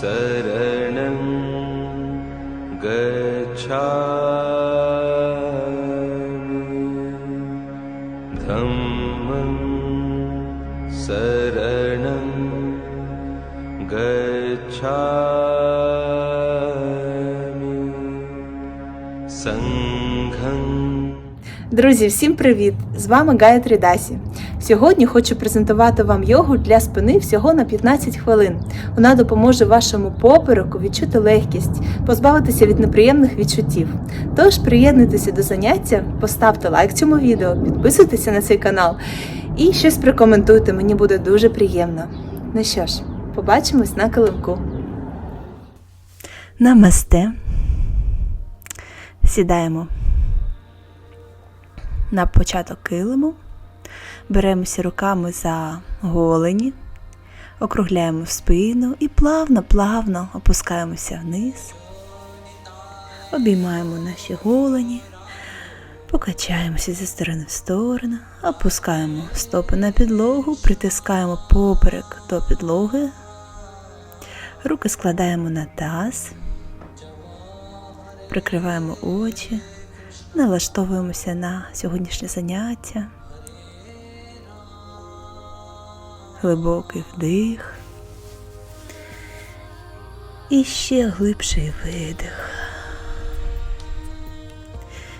शरणं गच्छामि धम्मं शरणं गच्छामि सङ्घं Друзі, всім привіт! З вами Гая Дасі. Сьогодні хочу презентувати вам йогу для спини всього на 15 хвилин. Вона допоможе вашому попереку відчути легкість, позбавитися від неприємних відчуттів. Тож приєднуйтеся до заняття, поставте лайк цьому відео, підписуйтеся на цей канал і щось прокоментуйте, мені буде дуже приємно. Ну що ж, побачимось на килимку. Намасте. Сідаємо на початок килиму, беремося руками за голені, округляємо спину і плавно-плавно опускаємося вниз, обіймаємо наші голені, покачаємося зі сторони в сторону, опускаємо стопи на підлогу, притискаємо поперек до підлоги, руки складаємо на таз, прикриваємо очі. Налаштовуємося на сьогоднішнє заняття. Глибокий вдих. І ще глибший видих.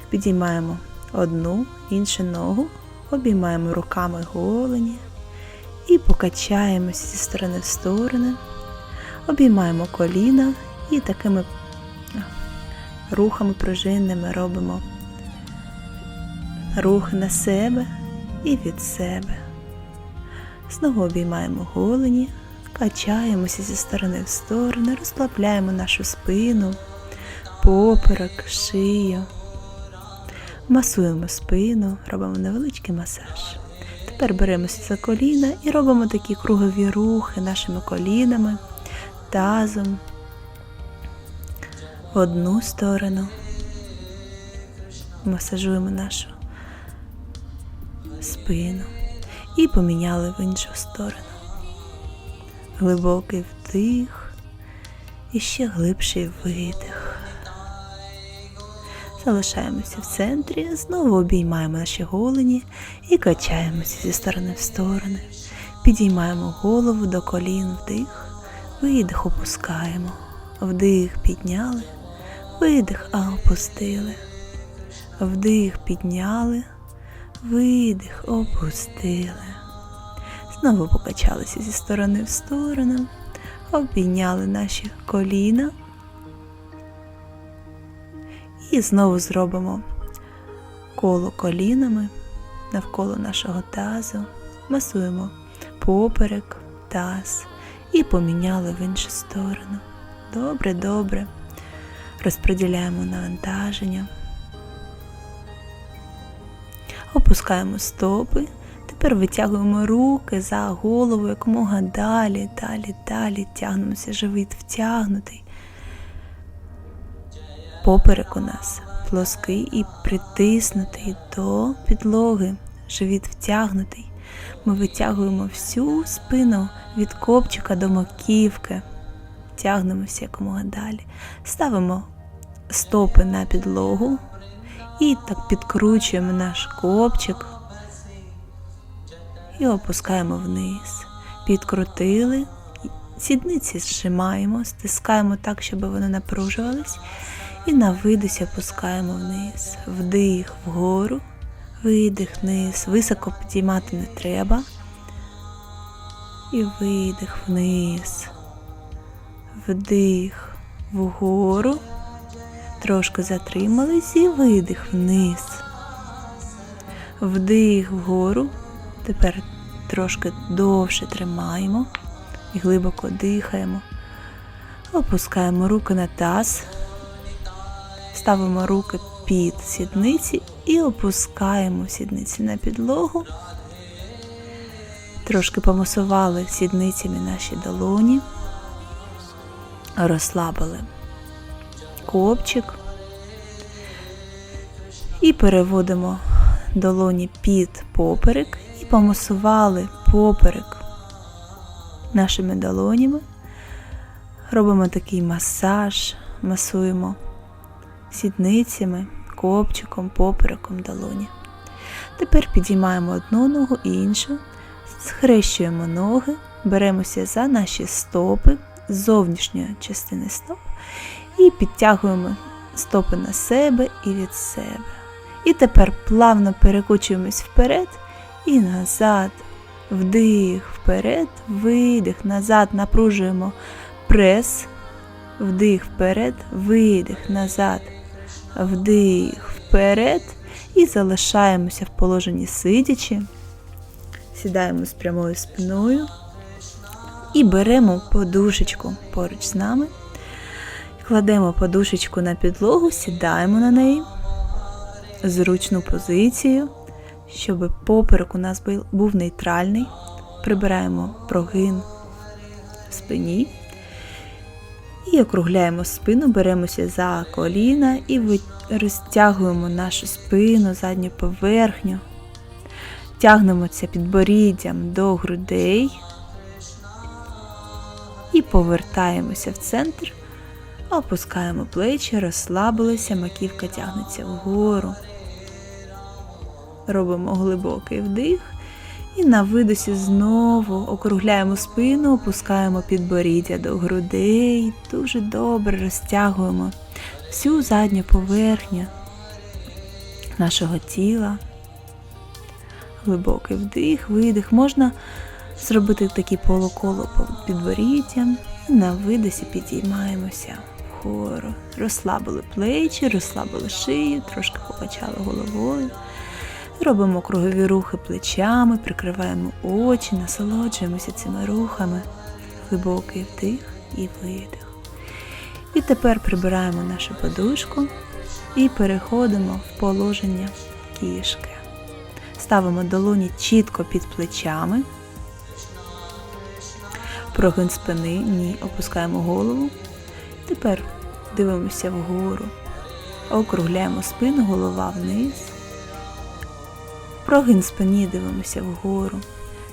Підіймаємо одну, іншу ногу, обіймаємо руками голені і покачаємося зі сторони в сторони, обіймаємо коліна і такими рухами пружинними робимо рух на себе і від себе. Знову обіймаємо голені, качаємося зі сторони в сторону, розслабляємо нашу спину, поперек, шию. Масуємо спину, робимо невеличкий масаж. Тепер беремося за коліна і робимо такі кругові рухи нашими колінами, тазом в одну сторону. Масажуємо нашу спину і поміняли в іншу сторону. Глибокий вдих і ще глибший видих. Залишаємося в центрі, знову обіймаємо наші голені і качаємося зі сторони в сторони. Підіймаємо голову до колін вдих, видих опускаємо, вдих підняли, видих, а опустили. Вдих підняли, видих, опустили. Знову покачалися зі сторони в сторону, обійняли наші коліна. І знову зробимо коло колінами навколо нашого тазу, масуємо поперек, таз і поміняли в іншу сторону. Добре, добре. Розподіляємо навантаження. Опускаємо стопи. Тепер витягуємо руки за голову якомога далі, далі, далі. Тягнемося, живіт втягнутий. Поперек у нас плоский і притиснутий до підлоги. Живіт втягнутий. Ми витягуємо всю спину від копчика до маківки. Тягнемося якомога далі. Ставимо стопи на підлогу. І так підкручуємо наш копчик і опускаємо вниз. Підкрутили, сідниці зжимаємо, стискаємо так, щоб вони напружувались. І на видосі опускаємо вниз. Вдих вгору, видих вниз. Високо підіймати не треба. І видих вниз. Вдих вгору. Трошки затримались і видих вниз. Вдих вгору. Тепер трошки довше тримаємо і глибоко дихаємо. Опускаємо руки на таз, ставимо руки під сідниці і опускаємо сідниці на підлогу. Трошки помасували сідницями наші долоні, розслабили копчик. І переводимо долоні під поперек і помасували поперек нашими долонями, Робимо такий масаж, масуємо сідницями, копчиком, попереком долоні. Тепер підіймаємо одну ногу і іншу, схрещуємо ноги, беремося за наші стопи зовнішньої частини стоп і підтягуємо стопи на себе і від себе. І тепер плавно перекочуємось вперед і назад. Вдих вперед, видих, назад напружуємо прес, вдих вперед, видих, назад, вдих вперед і залишаємося в положенні сидячи. Сідаємо з прямою спиною і беремо подушечку поруч з нами. Кладемо подушечку на підлогу, сідаємо на неї, зручну позицію, щоб поперек у нас був- нейтральний. Прибираємо прогин в спині і округляємо спину, беремося за коліна і розтягуємо нашу спину, задню поверхню. Тягнемося підборіддям до грудей і повертаємося в центр. Опускаємо плечі, розслабилися, маківка тягнеться вгору. Робимо глибокий вдих. І на видосі знову округляємо спину, опускаємо підборіддя до грудей. Дуже добре розтягуємо всю задню поверхню нашого тіла. Глибокий вдих, видих. Можна зробити такі полуколо по. І на видосі підіймаємося вгору. Розслабили плечі, розслабили шию, трошки покачали головою. Робимо кругові рухи плечами, прикриваємо очі, насолоджуємося цими рухами. Глибокий вдих і видих. І тепер прибираємо нашу подушку і переходимо в положення кішки. Ставимо долоні чітко під плечами. Прогин спини, ні, опускаємо голову. Тепер дивимося вгору. Округляємо спину, голова вниз. Прогин спині дивимося вгору.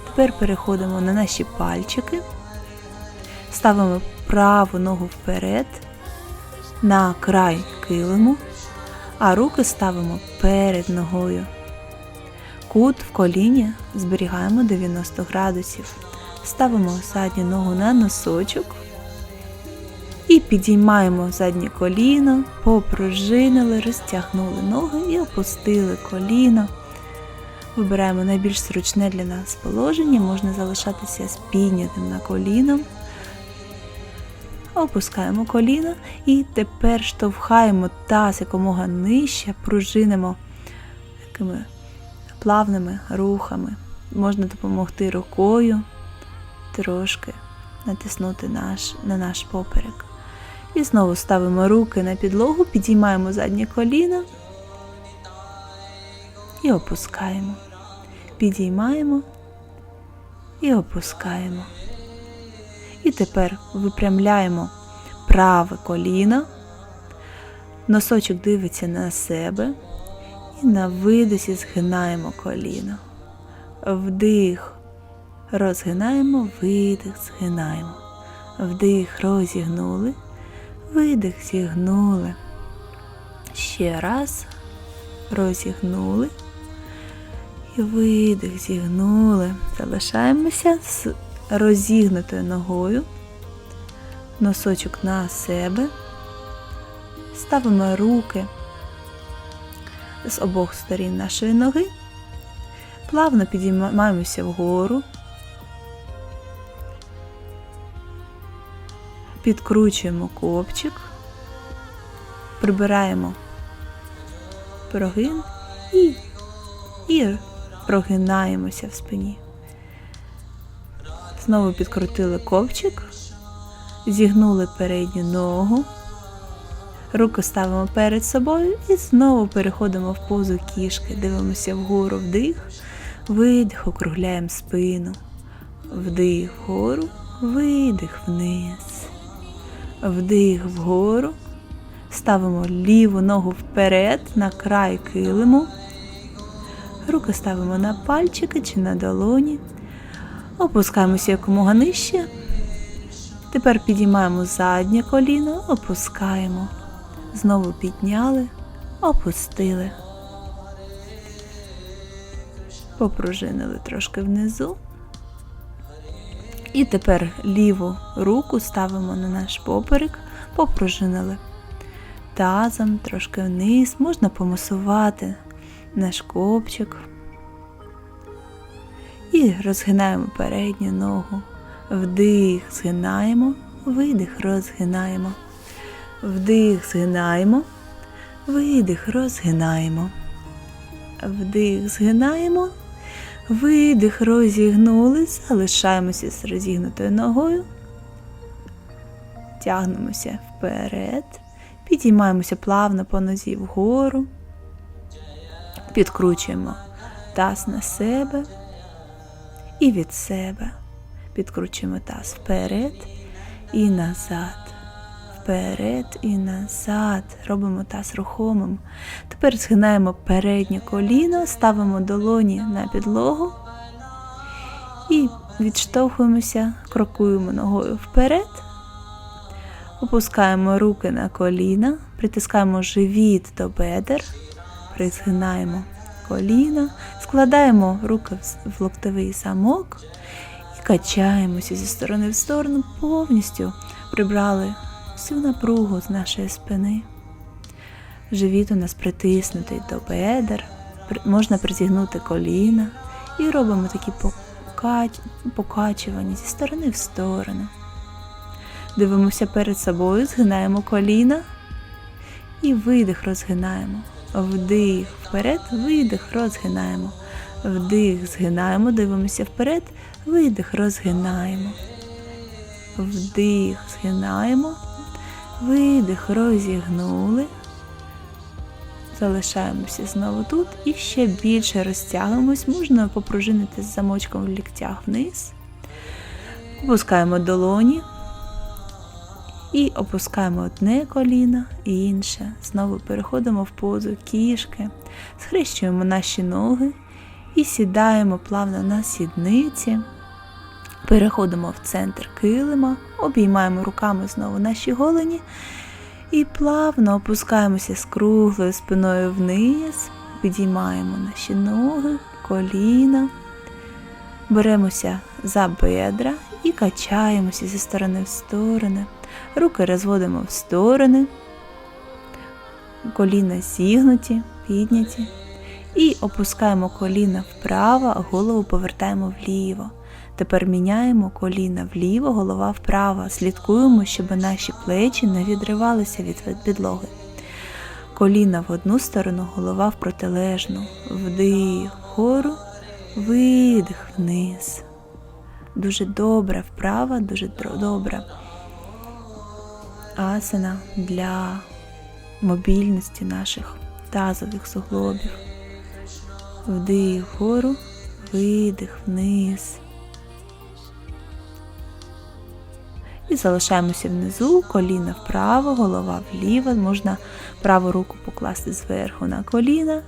Тепер переходимо на наші пальчики. Ставимо праву ногу вперед на край килиму, а руки ставимо перед ногою. Кут в коліні зберігаємо 90 градусів. Ставимо задню ногу на носочок і підіймаємо заднє коліно, попружинили, розтягнули ноги і опустили коліно. Вибираємо найбільш зручне для нас положення, можна залишатися з піднятим на коліном. Опускаємо коліно і тепер штовхаємо таз якомога нижче, пружинимо такими плавними рухами. Можна допомогти рукою трошки натиснути наш, на наш поперек. І знову ставимо руки на підлогу, підіймаємо заднє коліно і опускаємо. Підіймаємо і опускаємо. І тепер випрямляємо праве коліно, носочок дивиться на себе і на видосі згинаємо коліно. Вдих, розгинаємо, видих, згинаємо. Вдих, розігнули, видих, зігнули. Ще раз розігнули. І видих, зігнули. Залишаємося з розігнутою ногою, носочок на себе. Ставимо руки з обох сторін нашої ноги. Плавно підіймаємося вгору. Підкручуємо копчик, прибираємо прогин і, і прогинаємося в спині. Знову підкрутили ковчик, зігнули передню ногу, руки ставимо перед собою і знову переходимо в позу кішки. Дивимося вгору вдих, видих, округляємо спину. Вдих вгору, видих вниз. Вдих вгору. Ставимо ліву ногу вперед на край килиму. Руки ставимо на пальчики чи на долоні. Опускаємося якомога нижче Тепер підіймаємо заднє коліно, опускаємо. Знову підняли, опустили. Попружинили трошки внизу. І тепер ліву руку ставимо на наш поперек, попружинили. Тазом трошки вниз, можна помасувати наш копчик. І розгинаємо передню ногу. Вдих, згинаємо, видих, розгинаємо. Вдих, згинаємо, видих, розгинаємо. Вдих, згинаємо, видих, розігнули, залишаємося з розігнутою ногою. Тягнемося вперед, підіймаємося плавно по нозі вгору, підкручуємо таз на себе і від себе. Підкручуємо таз вперед і назад. Вперед і назад. Робимо таз рухомим. Тепер згинаємо переднє коліно, ставимо долоні на підлогу і відштовхуємося, крокуємо ногою вперед. Опускаємо руки на коліна, притискаємо живіт до бедер, призгинаємо коліна, складаємо руки в- локтовий замок і качаємося зі сторони в сторону, повністю прибрали всю напругу з нашої спини. Живіт у нас притиснутий до бедер, можна призігнути коліна і робимо такі покачування зі сторони в сторону. Дивимося перед собою, згинаємо коліна і видих розгинаємо. Вдих вперед, видих, розгинаємо. Вдих, згинаємо, дивимося вперед, видих, розгинаємо. Вдих, згинаємо, видих, розігнули. Залишаємося знову тут і ще більше розтягуємось. Можна попружинити з замочком в ліктях вниз. Опускаємо долоні і опускаємо одне коліно і інше. Знову переходимо в позу кішки, схрещуємо наші ноги і сідаємо плавно на сідниці. Переходимо в центр килима, обіймаємо руками знову наші голені і плавно опускаємося з круглою спиною вниз, підіймаємо наші ноги, коліна, беремося за бедра і качаємося зі сторони в сторони. Руки розводимо в сторони, коліна зігнуті, підняті. І опускаємо коліна вправо, голову повертаємо вліво. Тепер міняємо коліна вліво, голова вправо. Слідкуємо, щоб наші плечі не відривалися від підлоги. Коліна в одну сторону, голова в протилежну. Вдих вгору, видих вниз. Дуже добра вправа, дуже добра асана для мобільності наших тазових суглобів. Вдих вгору, видих вниз. І залишаємося внизу, коліна вправо, голова вліво. Можна праву руку покласти зверху на коліна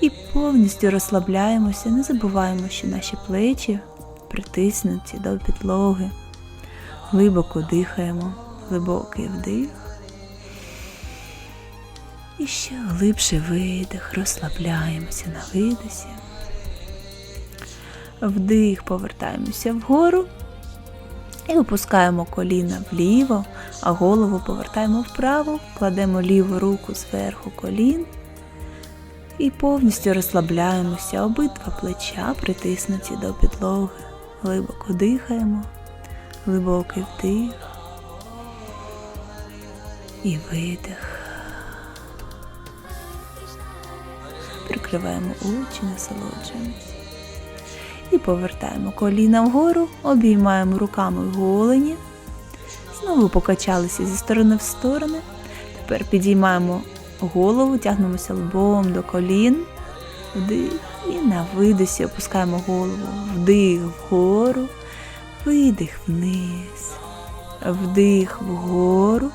і повністю розслабляємося. Не забуваємо, що наші плечі притиснуті до підлоги. Глибоко дихаємо, глибокий вдих. І ще глибший видих, розслабляємося на видосі. Вдих, повертаємося вгору і опускаємо коліна вліво, а голову повертаємо вправо, кладемо ліву руку зверху колін і повністю розслабляємося. Обидва плеча притиснуті до підлоги. Глибоко дихаємо, глибокий вдих і видих. Прикриваємо очі, насолоджуємось. І повертаємо коліна вгору, обіймаємо руками голені. Знову покачалися зі сторони в сторони. Тепер підіймаємо голову, тягнемося лбом до колін. Вдих. І на видосі опускаємо голову. Вдих вгору, видих вниз. Вдих вгору.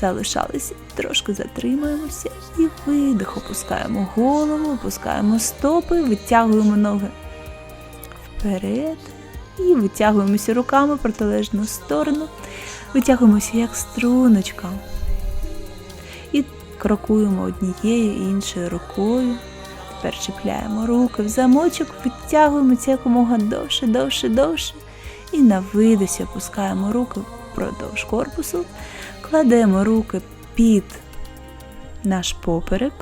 Залишалися, трошки затримуємося і видих. Опускаємо голову, опускаємо стопи, витягуємо ноги вперед і витягуємося руками в протилежну сторону, витягуємося як струночка. І крокуємо однією і іншою рукою. Тепер чіпляємо руки в замочок, витягуємося якомога довше, довше, довше. І на видосі опускаємо руки впродовж корпусу, кладемо руки під наш поперек,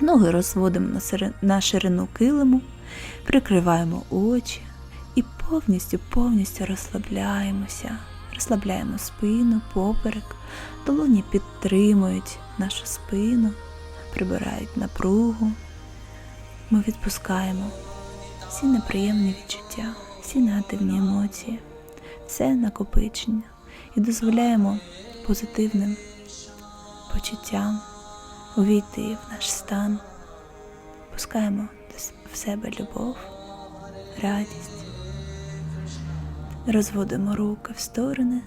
ноги розводимо на, ширину килиму, прикриваємо очі і повністю, повністю розслабляємося. Розслабляємо спину, поперек, долоні підтримують нашу спину, прибирають напругу. Ми відпускаємо всі неприємні відчуття, всі негативні емоції, все накопичення і дозволяємо позитивним почуттям увійти в наш стан, пускаємо в себе любов, радість, розводимо руки в сторони.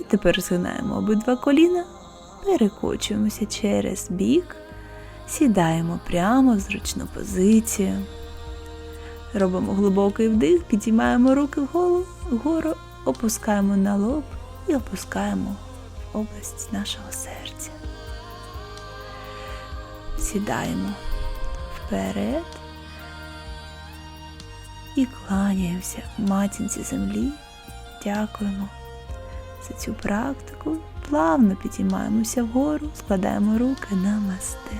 І тепер згинаємо обидва коліна, перекочуємося через бік, сідаємо прямо в зручну позицію. Робимо глибокий вдих, підіймаємо руки вголу, вгору, опускаємо на лоб і опускаємо в область нашого серця. Сідаємо вперед і кланяємося матінці землі. Дякуємо за цю практику. Плавно підіймаємося вгору, складаємо руки на масте.